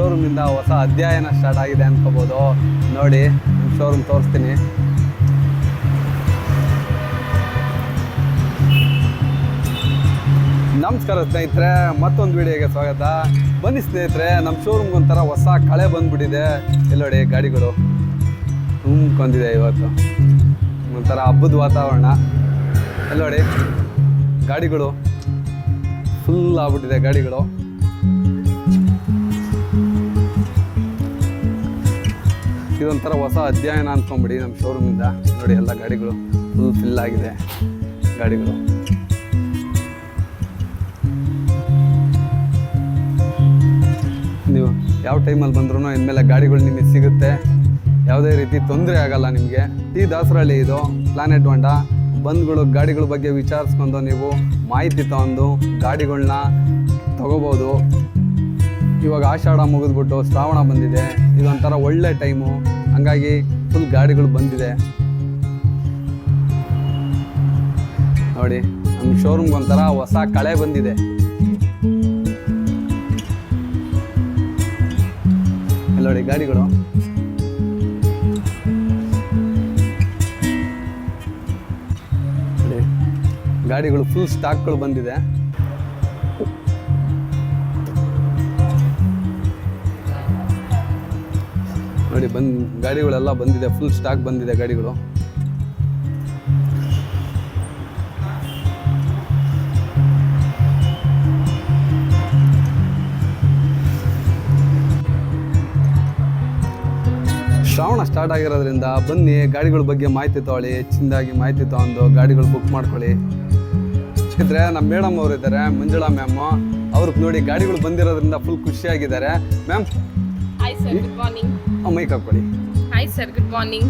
ಶೋರೂಮಿಂದ ಹೊಸ ಅಧ್ಯಯನ ಸ್ಟಾರ್ಟ್ ಆಗಿದೆ ಅನ್ಕೋಬೋದು. ನೋಡಿ ಶೋರೂಮ್ ತೋರಿಸ್ತೀನಿ. ನಮಸ್ಕಾರ ಸ್ನೇಹಿತರೆ, ಮತ್ತೊಂದು ವಿಡಿಯೋಗೆ ಸ್ವಾಗತ. ಬನ್ನಿ ಸ್ನೇಹಿತರೆ ನಮ್ಮ ಶೋರೂಮ್ಗೆ ಒಂಥರ ಹೊಸ ಕಳೆ ಬಂದ್ಬಿಟ್ಟಿದೆ. ಇಲ್ಲಿ ನೋಡಿ, ಗಾಡಿಗಳು ತುಂಬ್ಕೊಂಡಿದೆ ಇವತ್ತು. ಒಂಥರ ಹಬ್ಬದ ವಾತಾವರಣ. ಇಲ್ಲಿ ನೋಡಿ, ಗಾಡಿಗಳು ಫುಲ್ ಆಗ್ಬಿಟ್ಟಿದೆ, ಗಾಡಿಗಳು. ಇದೊಂಥರ ಹೊಸ ಅಧ್ಯಯನ ಅಂದ್ಕೊಂಬಿಡಿ ನಮ್ಮ ಶೋರೂಮಿಂದ ನೋಡಿ ಎಲ್ಲ ಗಾಡಿಗಳು. ಫುಲ್ ಫಿಲ್ ಆಗಿದೆ ಗಾಡಿಗಳು. ನೀವು ಯಾವ ಟೈಮಲ್ಲಿ ಬಂದ್ರೂ ಇನ್ಮೇಲೆ ಗಾಡಿಗಳು ನಿಮಗೆ ಸಿಗುತ್ತೆ. ಯಾವುದೇ ರೀತಿ ತೊಂದರೆ ಆಗಲ್ಲ ನಿಮಗೆ. ಈ ದಾಸರಹಳ್ಳಿ ಇದು ಪ್ಲಾನೆಟ್ ಹೊಂಡ ಬಂದ್ಗಳು ಗಾಡಿಗಳ ಬಗ್ಗೆ ವಿಚಾರಿಸ್ಕೊಂಡು ನೀವು ಮಾಹಿತಿ ತಗೊಂಡು ಗಾಡಿಗಳನ್ನ ತಗೋಬೋದು. ಇವಾಗ ಆಷಾಢ ಮುಗಿದ್ಬಿಟ್ಟು ಶ್ರಾವಣ ಬಂದಿದೆ. ಇದೊಂಥರ ಒಳ್ಳೆ ಟೈಮು ಹಂಗಾಗಿ ಫುಲ್ ಗಾಡಿಗಳು ಬಂದಿದೆ. ನೋಡಿ ನಮ್ಮ ಶೋರೂಮ್ಗೆ ಒಂಥರ ಹೊಸ ಕಳೆ ಬಂದಿದೆ. ನೋಡಿ ಗಾಡಿಗಳು. ಗಾಡಿಗಳು ಫುಲ್ ಸ್ಟಾಕ್ಗಳು ಬಂದಿದೆ. ನೋಡಿ ಬಂದ್, ಗಾಡಿಗಳೆಲ್ಲ ಬಂದಿದೆ ಫುಲ್ ಸ್ಟಾಕ್ ಬಂದಿದೆ ಗಾಡಿಗಳು. ಶ್ರಾವಣ ಸ್ಟಾರ್ಟ್ ಆಗಿರೋದ್ರಿಂದ ಬನ್ನಿ, ಗಾಡಿಗಳ ಬಗ್ಗೆ ಮಾಹಿತಿ ತಗೊಳ್ಳಿ, ಹೆಚ್ಚಿನದಾಗಿ ಮಾಹಿತಿ ತಗೊಂಡು ಗಾಡಿಗಳು ಬುಕ್ ಮಾಡ್ಕೊಳ್ಳಿ. ಇದ್ರೆ ನಮ್ಮ ಮೇಡಮ್ ಅವರು ಇದ್ದಾರೆ ಮಂಜುಳಾ ಮ್ಯಾಮು ಅವ್ರಿಗೆ ನೋಡಿ ಗಾಡಿಗಳು ಬಂದಿರೋದ್ರಿಂದ full ಖುಷಿಯಾಗಿದ್ದಾರೆ. Ma'am hi sir good morning mike ಹಾಕೊಳ್ಳಿ ಹಾಯ್ ಸರ್ ಗುಡ್ ಮಾರ್ನಿಂಗ್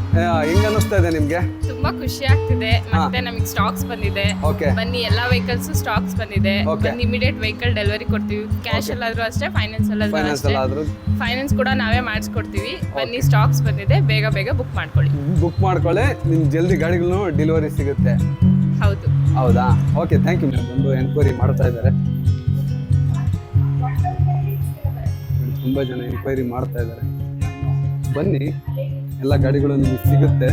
ಹೆಂಗ್ ಅನಿಸ್ತಾ ಇದೆ ನಿಮಗೆ? ತುಂಬಾ ಖುಷಿ ಆಗ್ತಿದೆ. ಮತ್ತೆ ನಮಗೆ ಸ್ಟಾಕ್ಸ್ ಬಂದಿದೆ. ಓಕೆ ಬನ್ನಿ ಎಲ್ಲಾ ವೆಹಿಕಲ್ಸ್ ಸ್ಟಾಕ್ಸ್ ಬಂದಿದೆ. ಬನ್ನಿ ಇಮಿಡಿಯೇಟ್ ವೆಹಿಕಲ್ ಡೆಲಿವರಿ ಕೊಡ್ತೀವಿ. ಕ್ಯಾಶ್ ಅಲ್ಲಾದ್ರೂ ಅಷ್ಟೇ ಫೈನಾನ್ಸ್ ಅಲ್ಲಾದ್ರೂ ಫೈನಾನ್ಸ್ ಅಷ್ಟೇ ಕೂಡ ನಾವೇ ಮಾಡಿಸ್ಕೊಡ್ತೀವಿ. ಬನ್ನಿ ಸ್ಟಾಕ್ಸ್ ಬಂದಿದೆ. ಬೇಗ ಬೇಗ ಬುಕ್ ಮಾಡ್ಕೊಳ್ಳಿ. ಬುಕ್ ಮಾಡ್ಕೊಳ್ಳಿ. ನಿಮ್ಗೆ ಜಲ್ದಿ ಗಾಡಿಗಳನ್ನು ಡೆಲಿವರಿ ಸಿಗುತ್ತೆ. ಹೌದು. ಹೌದಾ? ಓಕೆ ಥ್ಯಾಂಕ್ ಯು ಬಂದು ಎನ್ಕ್ವೈರಿ ಮಾಡ್ತಾ ಇದ್ದಾರೆ. ತುಂಬ ಜನ ಎನ್ಕ್ವೈರಿ ಮಾಡ್ತಾ ಇದ್ದಾರೆ. ಬನ್ನಿ, ಎಲ್ಲ ಗಾಡಿಗಳು ನಿಮಗೆ ಸಿಗುತ್ತೆ.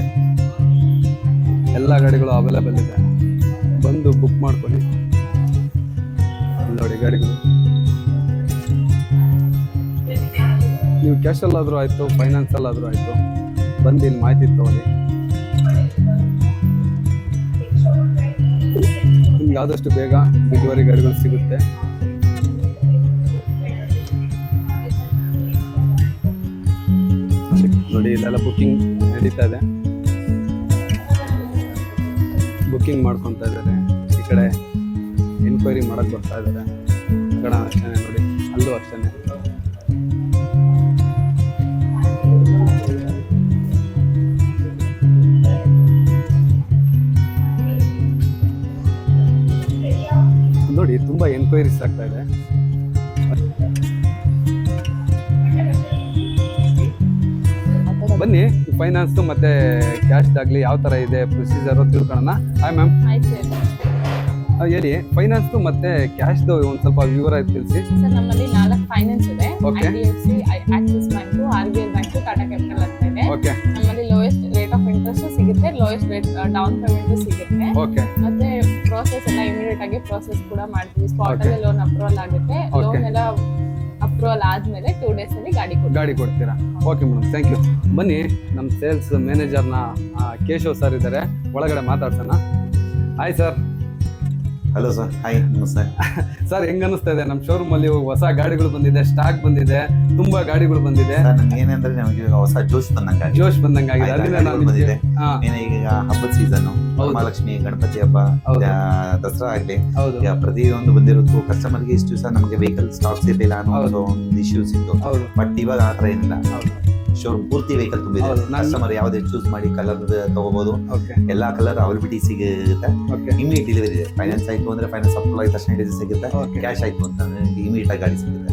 ಎಲ್ಲ ಗಾಡಿಗಳು ಅವೈಲೇಬಲ್ ಇದೆ. ಬಂದು ಬುಕ್ ಮಾಡ್ಕೊಳ್ಳಿ. ನೋಡಿ ಗಾಡಿಗಳು. ನೀವು ಕ್ಯಾಶಲ್ಲಾದರೂ ಆಯಿತು ಫೈನಾನ್ಸಲ್ಲಾದರೂ ಆಯಿತು. ಬಂದು ಇಲ್ಲಿ ಮಾಹಿತಿ ತಗೊಳ್ಳಿ. ನಿಮ್ಗೆ ಆದಷ್ಟು ಬೇಗ ಡಿಲಿವರಿ ಗಾಡಿಗಳು ಸಿಗುತ್ತೆ. ನೋಡಿ ಇಲ್ಲೆಲ್ಲ ಬುಕ್ಕಿಂಗ್ ನಡೀತಾ ಇದೆ. ಬುಕ್ಕಿಂಗ್ ಮಾಡ್ಕೊತಾ ಇದ್ದಾರೆ. ಈ ಕಡೆ ಎನ್ಕ್ವೈರಿ ಮಾಡಕ್ಕೆ ಬರ್ತಾ ಇದ್ದಾರೆ. ಕಣ ಅಷ್ಟೇ ನೋಡಿ, ಅಲ್ಲೂ ಅಷ್ಟೇ ನೋಡಿ, ತುಂಬ ಎನ್ಕ್ವೈರೀಸ್ ಆಗ್ತಾ ಇದೆ. ಬನ್ನಿ ಫೈನಾನ್ಸ್ ಮತ್ತೆ ಕ್ಯಾಶ್ ಆಗಲಿ ಯಾವ ತರ ಇದೆ ಪ್ರೊಸೀಜರ್ ತಿಳ್ಕೊಳ್ಳೋಣ. ಹಾಯ್ ಮ್ಯಾಮ್ ಹೇಳಿ ಫೈನಾನ್ಸ್ ಮತ್ತೆ ಕ್ಯಾಶ್ ಒಂದು ಸ್ವಲ್ಪ ವಿವರ ತಿಳಿಸಿ. ಸರ್ ನಮ್ಮಲ್ಲಿ ನಾಲ್ಕು ಫೈನಾನ್ಸ್ ಇದೆ. Okay. I D F C Axis bank R B L bank Tata capital ಅಂತ ಇದೆ. ಓಕೆ ನಮ್ಮಲ್ಲಿ ಲೋಯೆಸ್ಟ್ ರೇಟ್ ಆಫ್ ಇಂಟ್ರೆಸ್ಟ್ ಸಿಗುತ್ತೆ ಲೋಯೆಸ್ಟ್ ರೇಟ್ ಡೌನ್ ಪೇಮೆಂಟ್ ಸಿಗುತ್ತೆ. ಓಕೆ ಮತ್ತೆ ಪ್ರೋಸೆಸ್ ಎಲ್ಲ ಇಮಿಡಿಯೇಟ್ ಆಗಿ ಪ್ರೋಸೆಸ್ ಕೂಡ ಮಾಡ್ತೀವಿ. ಸ್ಪಾಟ್. ಅಲ್ಲಿ ಲೋನ್ ಅಪ್ರೂವಲ್ ಆಗುತ್ತೆ. ಲೋನ್ ಎಲ್ಲ ಅಪ್ರೂವಲ್ ಆದ್ಮೇಲೆ ಟೂ ಡೇಸ್ ಅಲ್ಲಿ ಗಾಡಿ ಗಾಡಿ ಕೊಡ್ತೀರಾ? ಓಕೆ ಮೇಡಮ್ ಥ್ಯಾಂಕ್ ಯು ಬನ್ನಿ ನಮ್ಮ ಸೇಲ್ಸ್ ಮ್ಯಾನೇಜರ್ನ ಕೇಶವ್ ಸರ್ ಇದ್ದಾರೆ. ಒಳಗಡೆ ಮಾತಾಡ್ಸೋಣ. Hi sir hello sir hi ನಮಸ್ತೆ. ಸರ್ ಹೆಂಗ್ ಅನಿಸ್ತಾ ಇದೆ? ನಮ್ಮ ಶೋರೂಮ್ ಅಲ್ಲಿ ಹೊಸ ಗಾಡಿಗಳು ಬಂದಿದೆ ಸ್ಟಾಕ್ ಬಂದಿದೆ ತುಂಬಾ ಗಾಡಿಗಳು ಬಂದಿದೆ. ಏನಂದ್ರೆ ನಮಗೆ ಹೊಸ ಜೋಶ್ ಬಂದಂಗ ಜೋಶ್ ನಾನು ಬಂದಿದೆ. ಈಗ ಹಬ್ಬದ ಸೀಸನ್. ಮಹಾಲಕ್ಷ್ಮಿ ಗಣಪತಿ ಹಬ್ಬ ದಸರಾ ಆಗ್ಲಿ ಪ್ರತಿಯೊಂದು ಬಂದಿರೋದು ಕಸ್ಟಮರ್ಗೆ ಇಷ್ಟು ದಿವಸ ನಮಗೆ ವೆಹಿಕಲ್ ಸ್ಟಾಕ್ಸ್ ಇರಲಿಲ್ಲ ಅನ್ನೋ ಒಂದು ಇಶ್ಯೂಸ್ ಇತ್ತು. ಬಟ್ ಇವಾಗ ಆ ಥರ ಏನಿಲ್ಲ. ಶೋರೂಮ್ ಪೂರ್ತಿ ವೆಹಿಕಲ್ ತುಂಬಿದೆ. ಕಸ್ಟಮರ್ ಯಾವುದೇ ಚೂಸ್ ಮಾಡಿ ಕಲರ್ ತಗೋಬಹುದು ಎಲ್ಲಾ ಕಲರ್ ಅವೈಲಬಿಲಿಟಿ ಸಿಗುತ್ತೆ. ಇಮಿಡಿಯೇಟ್ ಡೆಲಿವರಿ ಇದೆ. ಫೈನಾನ್ಸ್ ಆಯ್ತು ಅಂದ್ರೆ ಫೈನಾನ್ಸ್ ಅಪ್ಲೋ ಆಯ್ತು ತಕ್ಷಣ ಸಿಗುತ್ತೆ. ಕ್ಯಾಶ್ ಆಯ್ತು ಅಂತ ಇಮಿಡಿಯೇಟ್ ಆಗಿ ಗಾಡಿ ಸಿಗುತ್ತೆ.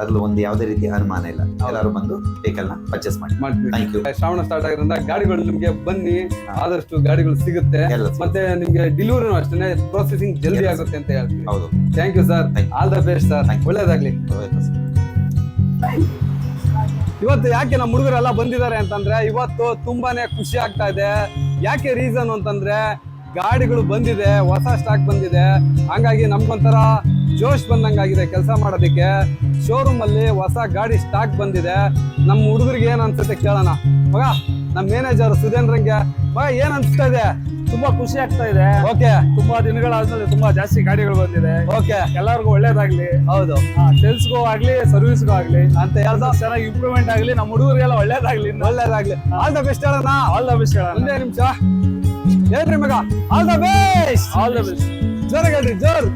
ಅದ್ರಲ್ಲಿ ಒಂದು ಯಾವುದೇ ರೀತಿ ಅನುಮಾನ ಇಲ್ಲ. ಎಲ್ಲರೂ ಬಂದು ವೆಹಿಕಲ್ನ ಪರ್ಚೇಸ್ ಮಾಡಿ. ಥ್ಯಾಂಕ್ ಯು ಶ್ರಾವಣ ಸ್ಟಾರ್ಟ್ ಆಗಿರೋದ್ರಿಂದ ಗಾಡಿಗಳು ನಿಮ್ಗೆ ಬನ್ನಿ. ಆದಷ್ಟು ಗಾಡಿಗಳು ಸಿಗುತ್ತೆ. ಮತ್ತೆ ನಿಮ್ಗೆ ಡಿಲಿವರಿ ಅಷ್ಟೇ ಪ್ರೊಸೆಸಿಂಗ್ ಜಲ್ದಿ ಆಗುತ್ತೆ ಅಂತ ಹೇಳ್ತೀವಿ. ಹೌದು. Thank you sir all the best sir. ಒಳ್ಳೇದಾಗ್ಲಿ. ಒಳ್ಳೆದು. ಸರ್. ಇವತ್ತು ಯಾಕೆ ನಮ್ಮ ಹುಡುಗರೆಲ್ಲ ಬಂದಿದ್ದಾರೆ ಅಂತಂದ್ರೆ ಇವತ್ತು ತುಂಬಾನೇ ಖುಷಿ ಆಗ್ತಾ ಇದೆ. ಯಾಕೆ ರೀಸನ್ ಅಂತಂದ್ರೆ ಗಾಡಿಗಳು ಬಂದಿದೆ, ಹೊಸ ಸ್ಟಾಕ್ ಬಂದಿದೆ. ಹಂಗಾಗಿ ನಮ್ಗೊಂಥರ ಜೋಶ್ ಬಂದಂಗಾಗಿದೆ ಕೆಲಸ ಮಾಡೋದಕ್ಕೆ. ಶೋರೂಮ್ ಅಲ್ಲಿ ಹೊಸ ಗಾಡಿ ಸ್ಟಾಕ್ ಬಂದಿದೆ. ನಮ್ಮ ಹುಡುಗರಿಗೆ ಏನ್ ಅನ್ಸುತ್ತೆ ಕೇಳೋಣ. ಮಗ, ನಮ್ಮ ಮ್ಯಾನೇಜರ್ ಸುಧೇಂದ್ರಂಗೆ ಮಗ, ಏನ್ ಅನ್ಸ್ತಾ ಇದೆ? ತುಂಬಾ ಖುಷಿ ಆಗ್ತಾ ಇದೆ. ಓಕೆ. ತುಂಬಾ ದಿನಗಳಾದ್ಮೇಲೆ ತುಂಬಾ ಜಾಸ್ತಿ ಗಾಡಿಗಳು ಬಂದಿದೆ. ಓಕೆ. ಎಲ್ಲರಿಗೂ ಒಳ್ಳೇದಾಗ್ಲಿ. ಹೌದು. ಸೇಲ್ಸ್ಗೂ ಆಗ್ಲಿ ಸರ್ವಿಸ್ಗೂ ಆಗ್ಲಿ. ಅಂತ ಎಲ್ಲ ಚೆನ್ನಾಗಿ ಇಂಪ್ರೂವ್ಮೆಂಟ್ ಆಗ್ಲಿ ನಮ್ಮ ಹುಡುಗರಿಗೆಲ್ಲ ಒಳ್ಳೇದಾಗ್ಲಿ ಒಳ್ಳೇದಾಗ್ಲಿ. ಆಲ್ ದ ಬೆಸ್ಟ್ ಹೇಳೋಣ ಆಲ್ ದ ಬೆಸ್ಟ್ ಹೇಳೋಣ ಒಂದೇ ನಿಮಿಷ. ಹೇಳ್ರಿ ಮಗ. All the best all the best ಜೋರ್ ಹೇಳ್ರಿ ಜೋರ್.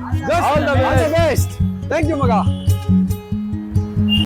All the. Best thank you ಮಗ.